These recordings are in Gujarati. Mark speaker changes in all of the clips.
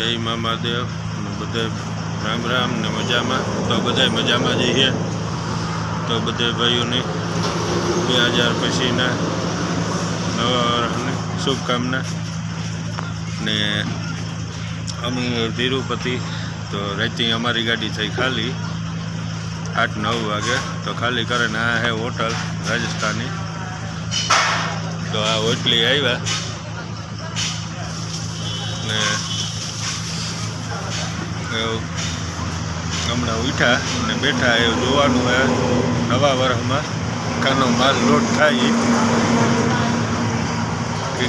Speaker 1: જય મામાદેવ ને બધે રામ રામ ને મજામાં. તો બધાય મજામાં જઈએ તો બધે ભાઈઓને બે હજાર પછીના નવા વર્ષની શુભકામના. ને અમે તિરુપતિ, તો રાતે અમારી ગાડી થઈ ખાલી. આઠ નવ વાગે. તો ખાલી કરે ને આ હે હોટલ રાજસ્થાની. તો આ હોટલી આવ્યા ને એવું હમણાં ઉઠ્યા અને બેઠા એવું જોવાનું હોય નવા વર્ષમાં કાનો માલ લોટ થાય.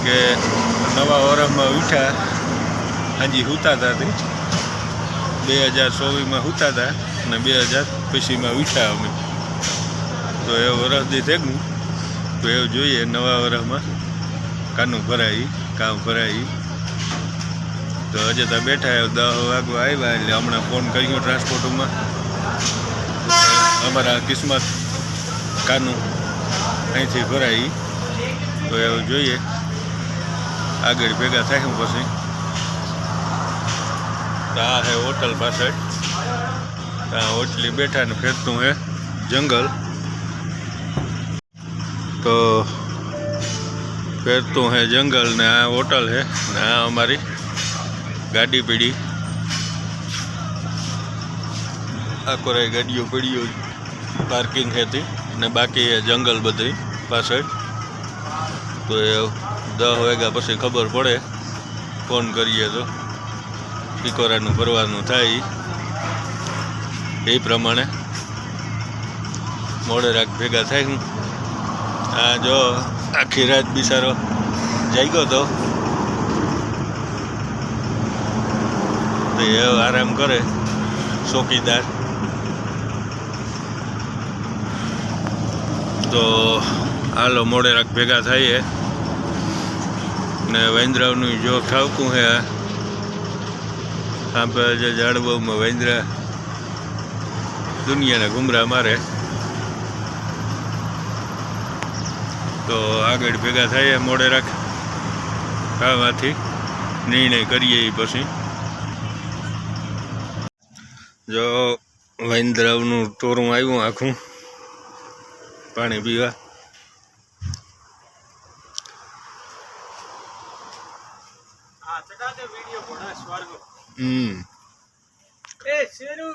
Speaker 1: કે નવા વર્ષમાં ઉઠ્યા, હાજી સૂતા હતા બે હજાર ચોવીસમાં સૂતા હતા અને બે હજાર પછીમાં ઉઠ્યા અમે. તો એ વરસ દી થયું તો એવું જોઈએ નવા વર્ષમાં કાનું ભરાય કામ ભરાય તો હજે તો બેઠા દસ વાગવા આવ્યા એટલે હમણાં ફોન કર્યો ટ્રાન્સપોર્ટમાં અમારા કિસ્મત કાનું અહીંથી ભરાય તો એવું જોઈએ. આગળ ભેગા થાય પછી. આ હે હોટલ પાછળ. ત્યાં હોટલી બેઠા ને ફેરતું હે જંગલ. તો ફેરતું હે જંગલ ને આ હોટલ હે ને આ અમારી. ગાડી પડી. આખો કોરાય ગાડીઓ પડીઓ પાર્કિંગ હતી અને બાકી જંગલ બધી પાછળ. તો એ દસ વાગ્યા પછી ખબર પડે. ફોન કરીએ તો. શિકોરાનું ભરવાનું થાય. એ પ્રમાણે મોડે રાખ ભેગા થાય. આ જો આખી રાત બિચારો જાગ્યો તો તો એ આરામ કરે, ચોકીદાર. તો હાલો મોડે રાખ ભેગા થઈએ. ને વેન્દ્રાવનું જો ઠાવકું હે આપણે જે ઝાડવામાં વેન્દ્રા દુનિયાના ગુમરા મારે. તો આગળ ભેગા થઈએ મોડે રાખ ખાવાથી નિર્ણય કરીએ એ પછી. જો વેન્દ્રાવનું ટોરું આવ્યું આખું પાણી પીવા. હમ.
Speaker 2: એ શેરુ!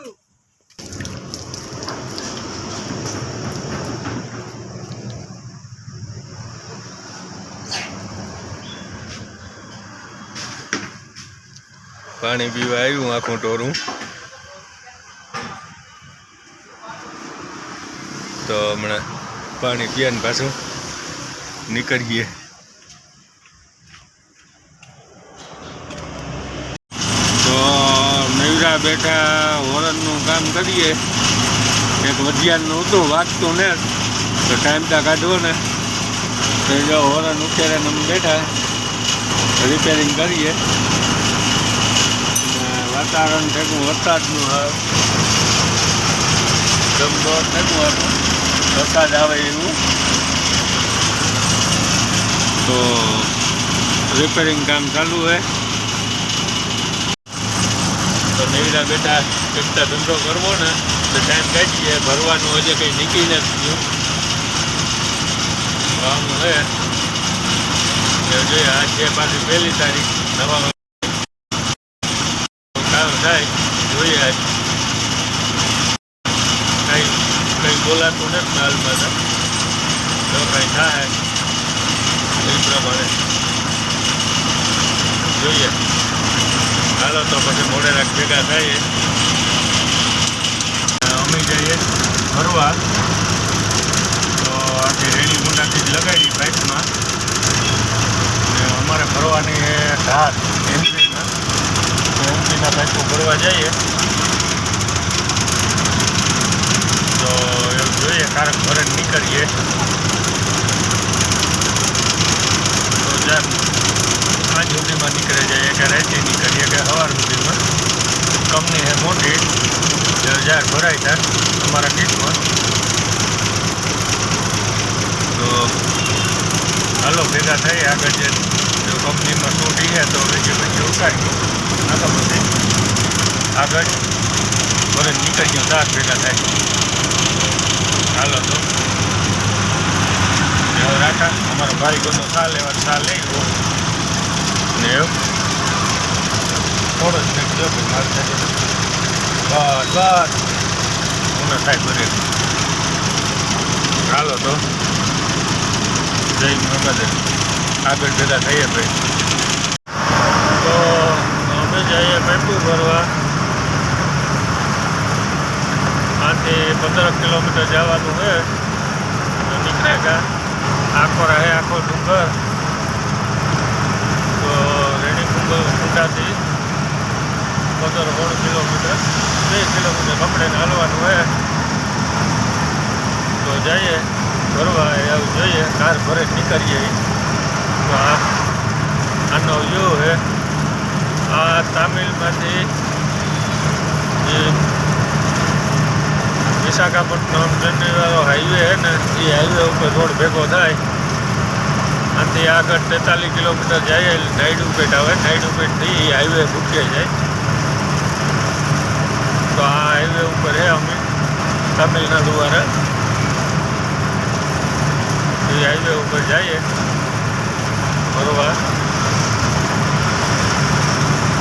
Speaker 1: પાણી પીવા આવ્યું આખું ટોરું તો હમણાં પાણી પીને પાછું નીકળીએ. તો નવરા બેઠા હોરનનું કામ કરીએ. એક વધિયાનું હતું વાંચતું ને. તો ટાઈમ તા કાઢવો ને. તો જો હોરન ઉકેરે અમે બેઠા. રિપેરિંગ કરીએ. ને વાતાવરણ થયું વરસાદનું હા ગમદોર થયું હતું વરસાદ આવે એવું. તો રિપેરિંગ કામ ચાલુ હે તો નેવડા બેટા એકતા ધંધો કરવો ને, તો ટાઈમ કાઢીએ ભરવાનું હજે કંઈ નીકળી નથી ગયું. કામ હે જોઈએ, આ છે પાછી પહેલી તારીખ, નવા કામ થાય, જોઈએ આજ કંઈ કંઈ બોલાતું નથી હાલમાં તો જો કંઈ થાય, એ પ્રમાણે જોઈએ. હાલો તો પછી મોડે રાખ ભેગા થઈએ. અમે જઈએ ફરવા તો આજે રેડી ગુંડાથી જ લગાડી બાઇકમાં. અમારે ફરવાની એ ધાર એમપીમાં તો એમપીના બાઇકો ફરવા જઈએ તો એવું જોઈએ કારક ભરે નીકળીએ તો જાર આજ સુધીમાં નીકળે જાય કે રાતે નીકળીએ કે સવાર સુધીમાં કંપની છે મોટી હજાર ભરાય થાય અમારા કીટમાં તો હાલો ભેગા થઈ આગળ જે જો કંપનીમાં શું છે તો બીજી પછી ઉતારી આ તો બધે આગળ ભરે નીકળી ગયો દાંત ભેગા થાય હાલો તો ને હવે રાખા અમારો ભાઈ કોનો સા લેવા સા લઈ ગયો ને એવું થોડો જ કંઈક જો કે મારે. બસ બસ હું સાહેબ ભરે હાલો તો જય મોહમ્મદ આગળ ભેગા થઈએ ભાઈ તો અમે જઈએ મહેબૂબ ભરવા આથી પંદર કિલોમીટર જવાનું છે તો નીકળેગા આખો રહે, આખો ડુંગર. તો રેણી કુંભ કુંડાથી પંદર સોળ કિલોમીટર, બે કિલોમીટર પકડીને હાલવાનું હોય. તો જઈએ ભરવા એવું જોઈએ, કાર ભરે નીકળીએ. તો આ આનો વ્યૂ હે. આ તામિલમાંથી જે વિશાખાપટ્ટનમ ચેન્નઈવાળો હાઈવે છે ને, એ હાઈવે ઉપર રોડ ભેગો થાય. આનાથી આગળ તેતાલીસ કિલોમીટર જાય નાયડુપેટ આવે. નાયડુપેટથી એ હાઈવે ભૂકે જાય. તો આ હાઈવે ઉપર છે અમે, તમિલનાડુ વાળા. એ હાઈવે ઉપર જઈએ. ફરવા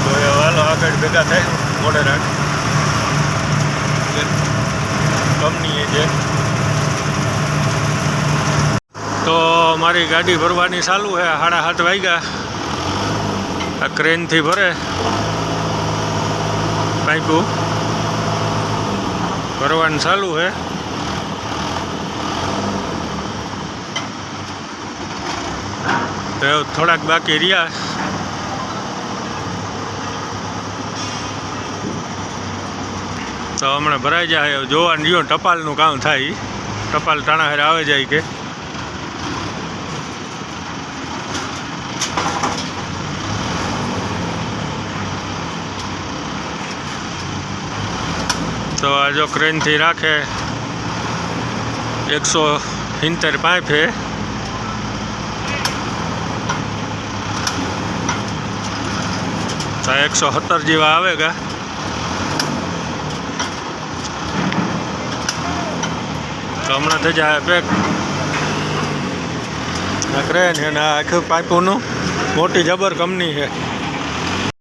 Speaker 1: તો એ વાલો આગળ ભેગા થાય મોડેરા કંપની છે તો મારી ગાડી ભરવાની ચાલુ છે. સાડા સાત વાગ્યા. આ ક્રેનથી ભરે. પાઇપું. ભરવાનું ચાલુ છે. તો થોડાક બાકી રહ્યા. તો હમણાં ભરાઈ જાય જોવાનું જો ટપાલનું કામ થાય. ટપાલ ટાણા હારે આવે જાય કે. તો આ જો ક્રેનથી રાખે. એકસો સિત્તેર પાઇપ. તો એકસો સત્તર જેવા આવે ગા. હમણાં થઈ જાય પેક છે ને આખું પાઇપોનું મોટી જબર કંપની છે.